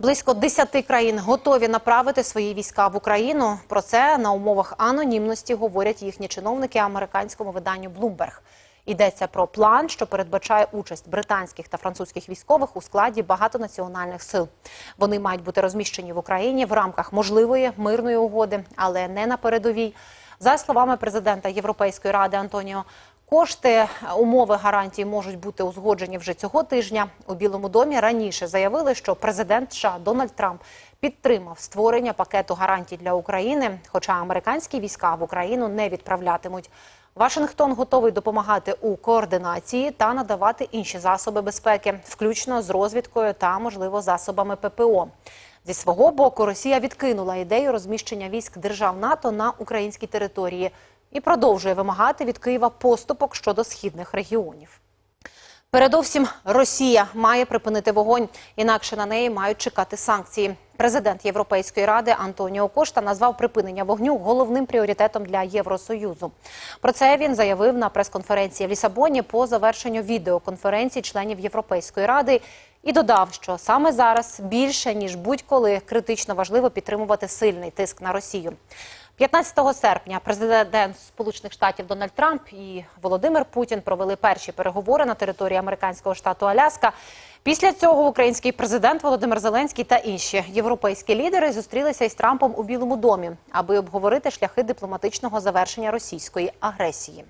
Близько 10 країн готові направити свої війська в Україну. Про це на умовах анонімності говорять їхні чиновники американському виданню Bloomberg. Йдеться про план, що передбачає участь британських та французьких військових у складі багатонаціональних сил. Вони мають бути розміщені в Україні в рамках можливої мирної угоди, але не на передовій. За словами президента Європейської ради Антоніо Кошти, умови гарантій можуть бути узгоджені вже цього тижня. У Білому домі раніше заявили, що президент США Дональд Трамп підтримав створення пакету гарантій для України, хоча американські війська в Україну не відправлятимуть. Вашингтон готовий допомагати у координації та надавати інші засоби безпеки, включно з розвідкою та, можливо, засобами ППО. Зі свого боку, Росія відкинула ідею розміщення військ держав НАТО на українській території і продовжує вимагати від Києва поступок щодо східних регіонів. Передовсім Росія має припинити вогонь, інакше на неї мають чекати санкції. Президент Європейської ради Антоніо Кошта назвав припинення вогню головним пріоритетом для Євросоюзу. Про це він заявив на прес-конференції в Лісабоні по завершенню відеоконференції членів Європейської ради і додав, що саме зараз більше ніж будь-коли критично важливо підтримувати сильний тиск на Росію. 15 серпня президент Сполучених Штатів Дональд Трамп і Володимир Путін провели перші переговори на території американського штату Аляска. Після цього український президент Володимир Зеленський та інші європейські лідери зустрілися із Трампом у Білому домі, аби обговорити шляхи дипломатичного завершення російської агресії.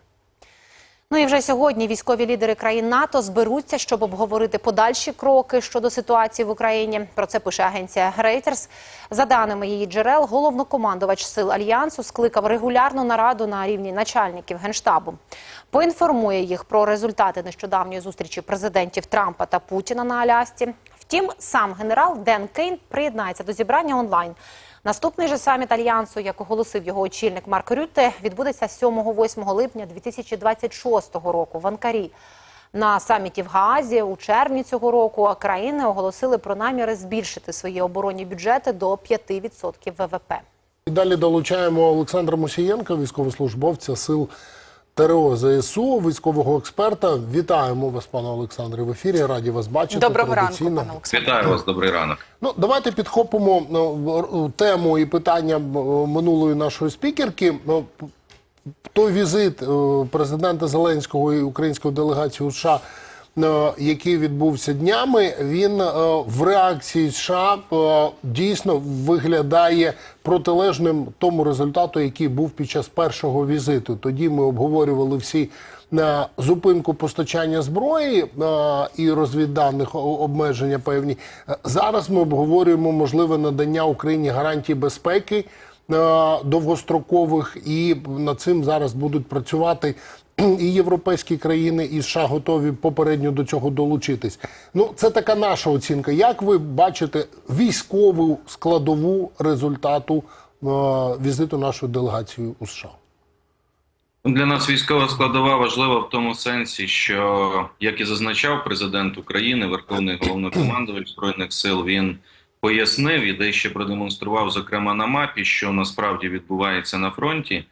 Ну і вже сьогодні військові лідери країн НАТО зберуться, щоб обговорити подальші кроки щодо ситуації в Україні. Про це пише агенція Reuters. За даними її джерел, головнокомандувач сил альянсу скликав регулярну нараду на рівні начальників генштабу. Поінформує їх про результати нещодавньої зустрічі президентів Трампа та Путіна на Алясці. Втім, сам генерал Ден Кейн приєднається до зібрання онлайн. Наступний же саміт альянсу, як оголосив його очільник Марк Рютте, відбудеться 7-8 липня 2026 року в Анкарі. На саміті в Гаазі у червні цього року країни оголосили про наміри збільшити свої оборонні бюджети до 5% ВВП. І далі долучаємо Олександра Мусієнка, військовослужбовця сил ТРО ЗСУ, військового експерта. Вітаємо вас, пане Олександре, в ефірі. Раді вас бачити. Доброго ранку, пане Олександре. Вітаю вас, добрий ранок. Ну, давайте підхопимо ну, тему і питання минулої нашої спікерки. Ну, той візит е, президента Зеленського і української делегації у США, е, який відбувся днями, він е, в реакції США е, дійсно виглядає протилежним тому результату, який був під час першого візиту. Тоді ми обговорювали всі на зупинку постачання зброї е, і розвідданих обмеження певні. Е, Зараз ми обговорюємо можливе надання Україні гарантій безпеки е, довгострокових, і над цим зараз будуть працювати і європейські країни, і США готові попередньо до цього долучитись. Ну, це така наша оцінка. Як ви бачите військову складову результату е, візиту нашої делегації у США? Для нас військова складова важлива в тому сенсі, що як і зазначав президент України, Верховний головнокомандувач збройних сил, він пояснив і дещо продемонстрував, зокрема на мапі, що насправді відбувається на фронті,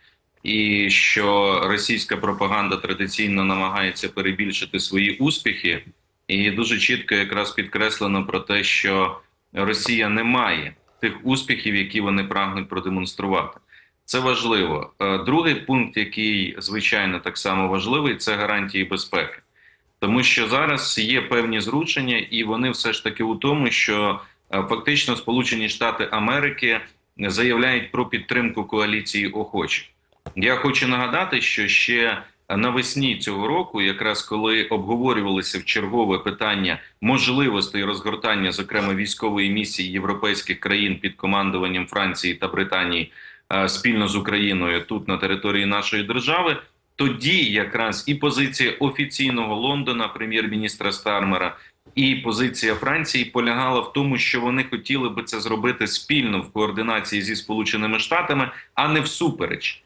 і що російська пропаганда традиційно намагається перебільшити свої успіхи, і дуже чітко якраз підкреслено про те, що Росія не має тих успіхів, які вони прагнуть продемонструвати. Це важливо. Е, Другий пункт, який звичайно так само важливий, це гарантії безпеки, тому що зараз є певні зручення, і вони все ж таки у тому, що фактично Сполучені Штати Америки заявляють про підтримку коаліції охочих. Я хочу нагадати, що ще навесні цього року, якраз коли обговорювалися в чергове питання можливостей розгортання, зокрема військової місії європейських країн під командуванням Франції та Британії е, спільно з Україною тут на території нашої держави. Тоді якраз і позиція офіційного Лондона, прем'єр-міністра Стармера, і позиція Франції полягала в тому, що вони хотіли би це зробити спільно в координації зі Сполученими Штатами, а не всупереч.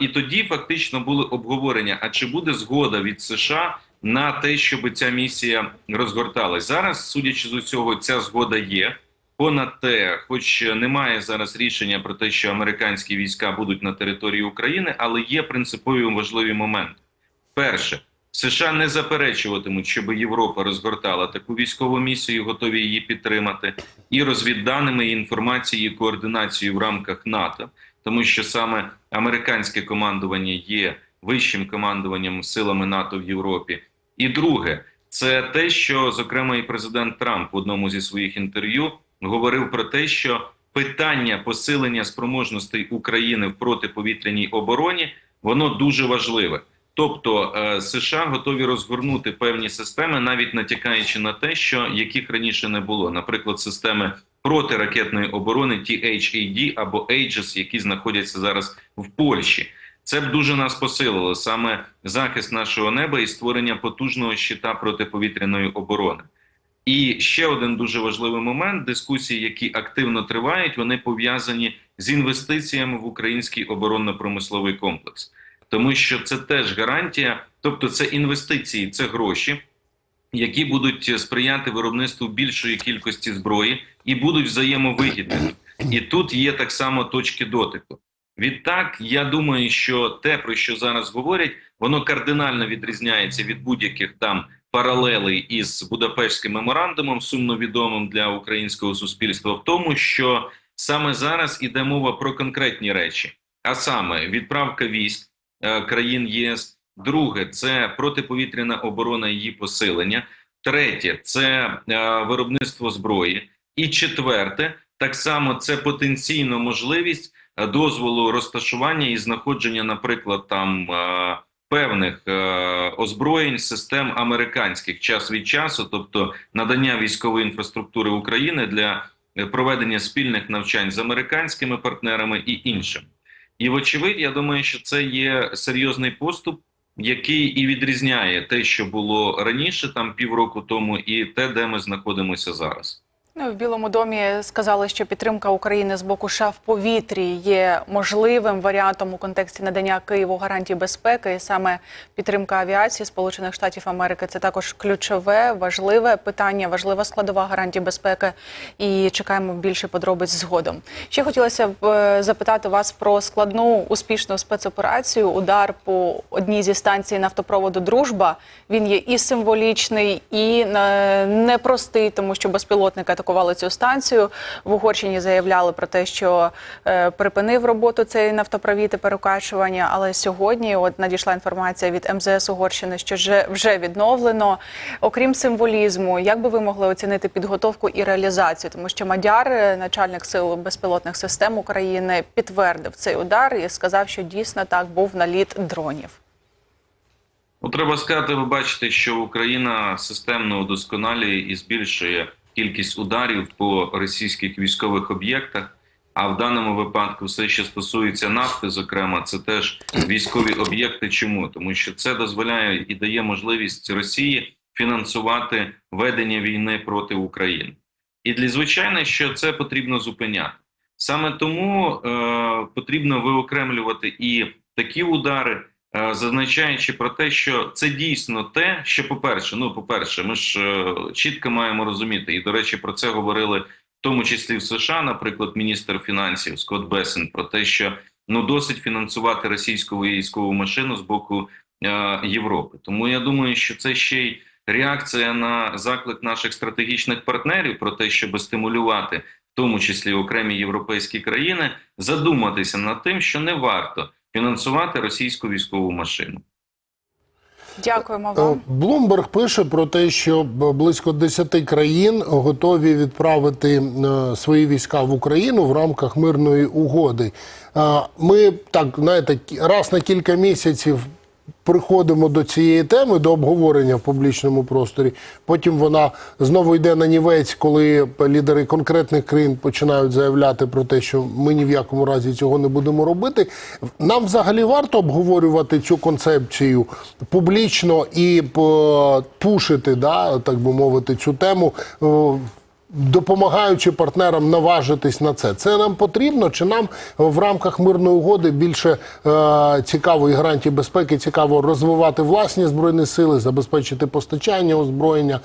І тоді фактично були обговорення: а чи буде згода від США на те, щоб ця місія розгорталась зараз? Судячи з усього, ця згода є. Понад те, хоч немає зараз рішення про те, що американські війська будуть на території України, але є принципові важливі моменти. Перше, США не заперечуватимуть, щоб Європа розгортала таку військову місію, готові її підтримати, і розвідданими і інформацією, координацією в рамках НАТО, тому що саме американське командування є вищим командуванням силами НАТО в Європі. І друге, це те, що зокрема і президент Трамп в одному зі своїх інтерв'ю говорив про те, що питання посилення спроможностей України в протиповітряній обороні воно дуже важливе. Тобто е, США готові розгорнути певні системи, навіть натякаючи на те, що яких раніше не було, наприклад, системи протиракетної оборони THAD або Aegis, які знаходяться зараз в Польщі. Це б дуже нас посилило саме захист нашого неба і створення потужного щита протиповітряної оборони. І ще один дуже важливий момент дискусії, які активно тривають, вони пов'язані з інвестиціями в український оборонно-промисловий комплекс, тому що це теж гарантія, тобто це інвестиції, це гроші, які будуть сприяти виробництву більшої кількості зброї і будуть взаємовигідними. І тут є так само точки дотику. Відтак, я думаю, що те, про що зараз говорять, воно кардинально відрізняється від будь-яких там паралелей із Будапештським меморандумом, сумно відомим для українського суспільства, в тому, що саме зараз іде мова про конкретні речі, а саме відправка військ країн ЄС. Друге, це протиповітряна оборона і її посилення. Третє це е, виробництво зброї. І четверте, так само це потенційно можливість е, дозволу розташування і знаходження, наприклад, там е, певних е, озброєнь систем американських час від часу, тобто надання військової інфраструктури України для е, проведення спільних навчань з американськими партнерами і іншим. І вочевидь, я думаю, що це є серйозний поступ, який і відрізняє те, що було раніше, там півроку тому, і те, де ми знаходимося зараз. Ну, в Білому домі сказали, що підтримка України з боку США в повітрі є можливим варіантом у контексті надання Києву гарантій безпеки. І саме підтримка авіації Сполучених Штатів Америки це також ключове, важливе питання, важлива складова гарантій безпеки. І чекаємо більше подробиць згодом. Ще хотілося б е, запитати вас про складну успішну спецоперацію. Удар по одній зі станцій нафтопроводу Дружба. Він є і символічний, і е, непростий, тому що безпілотники атакували цю станцію. В Угорщині заявляли про те, що е, припинив роботу цей нафтопровід і перекачування. Але сьогодні от надійшла інформація від МЗС Угорщини, що вже, відновлено. Окрім символізму, як би ви могли оцінити підготовку і реалізацію? Тому що Мадяр, е, начальник сил безпілотних систем України, підтвердив цей удар і сказав, що дійсно так був наліт дронів. Ну, треба сказати, ви бачите, що Україна системно удосконалює і збільшує кількість ударів по російських військових об'єктах. А в даному випадку, все, що стосується нафти, зокрема, це теж військові об'єкти. Чому? Тому що це дозволяє і дає можливість Росії фінансувати ведення війни проти України. І для звичайно, що це потрібно зупиняти. Саме тому е, потрібно виокремлювати і такі удари, зазначаючи про те, що це дійсно те, що, по-перше, ну, по-перше, ми ж е, чітко маємо розуміти, і до речі, про це говорили в тому числі в США, наприклад, міністр фінансів Скотт Бесен, про те, що ну досить фінансувати російську військову машину з боку е, Європи. Тому я думаю, що це ще й реакція на заклик наших стратегічних партнерів про те, щоб стимулювати, в тому числі окремі європейські країни, задуматися над тим, що не варто фінансувати російську військову машину. Дякуємо вам. Блумберг пише про те, що близько 10 країн готові відправити е, свої війська в Україну в рамках мирної угоди. Е, Ми так знаєте, раз на кілька місяців. Приходимо до цієї теми, до обговорення в публічному просторі. Потім вона знову йде на нівець, коли лідери конкретних країн починають заявляти про те, що ми ні в якому разі цього не будемо робити. Нам взагалі варто обговорювати цю концепцію публічно і по- пушити, да, так би мовити, цю тему. Допомагаючи партнерам наважитись на це, це нам потрібно, чи нам в рамках мирної угоди більше е, цікаво гарантії безпеки, цікаво розвивати власні збройні сили, забезпечити постачання озброєння.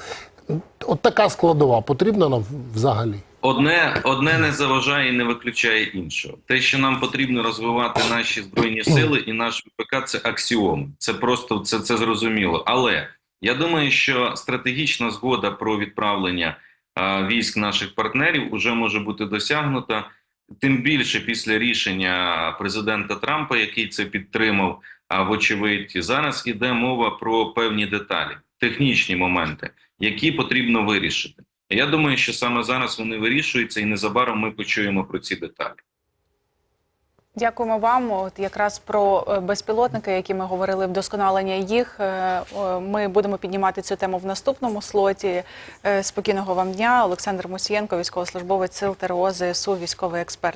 От така складова потрібна нам взагалі. Одне, одне не заважає і не виключає іншого. Те, що нам потрібно розвивати наші збройні сили і наш ВПК, це аксіом. Це просто це, це зрозуміло. Але я думаю, що стратегічна згода про відправлення військ наших партнерів уже може бути досягнута. Тим більше після рішення президента Трампа, який це підтримав, а вочевидь, зараз іде мова про певні деталі, технічні моменти, які потрібно вирішити. Я думаю, що саме зараз вони вирішуються, і незабаром ми почуємо про ці деталі. Дякуємо вам. От якраз про е, безпілотники, які ми говорили, вдосконалення їх. е, Ми будемо піднімати цю тему в наступному слоті. Е, Спокійного вам дня. Олександр Мусієнко, військовослужбовець сил ТРО ЗСУ, військовий експерт.